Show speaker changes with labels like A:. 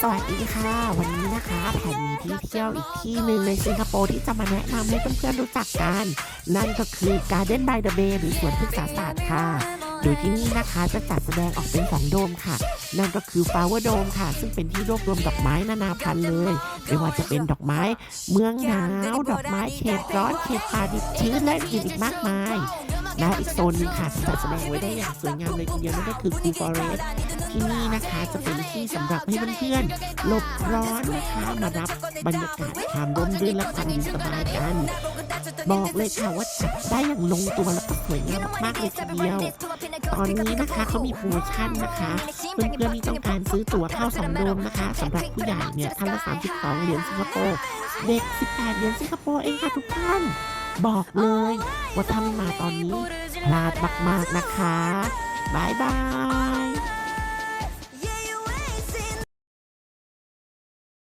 A: สวัสดีค่ะ วันนี้นะคะแผนมีที่เที่ยวอีกที่หนึ่งในสิงคโปร์ที่จะมาแนะนำให้เพื่อนๆรู้จักกัน นั่นก็คือ Garden by the Bay หรือสวนพฤกษาศาสตร์ค่ะ โดยที่นี่นะคะจะจัดแสดงออกเป็นสองโดมค่ะ นั่นก็คือ Flower Dome ค่ะ ซึ่งเป็นที่รวบรวมดอกไม้นานาพันธุ์เลย ไม่ว่าจะเป็นดอกไม้ เมืองหนาวดอกไม้เขตร้อนเขตป่าดิบชื้นและอื่นอีกมากมายและอีกโซนนึงค่ะที่จัดแสดงไว้ได้อย่างสวยงามเลยทีเดียวนั่นก็คือ Cool Forest ที่นี่นะคะจะเป็น ที่สำหรับให้เพื่อนๆหลบร้อนนะคะมารับบรรยากาศความร่มรื่นและความสบายกันบอกเลยค่ะว่าจัดได้อย่างลงตัวและก็สวยงามมากๆเลยทีเดียว ตอนนี้นะคะเขามีโปรโมชั่นนะคะ เพื่อนๆที่ต้องการซื้อตั๋วเข้าสองโดมนะคะสำหรับผู้ใหญ่เนี่ยท่านละ 32 เหรียญสิงคโปร์เด็ก 18 เหรียญสิงคโปร์เองค่ะทุกท่าน บอกเลยว่าถ้าไม่มาตอนนี้พลาดมากๆนะคะบายบาย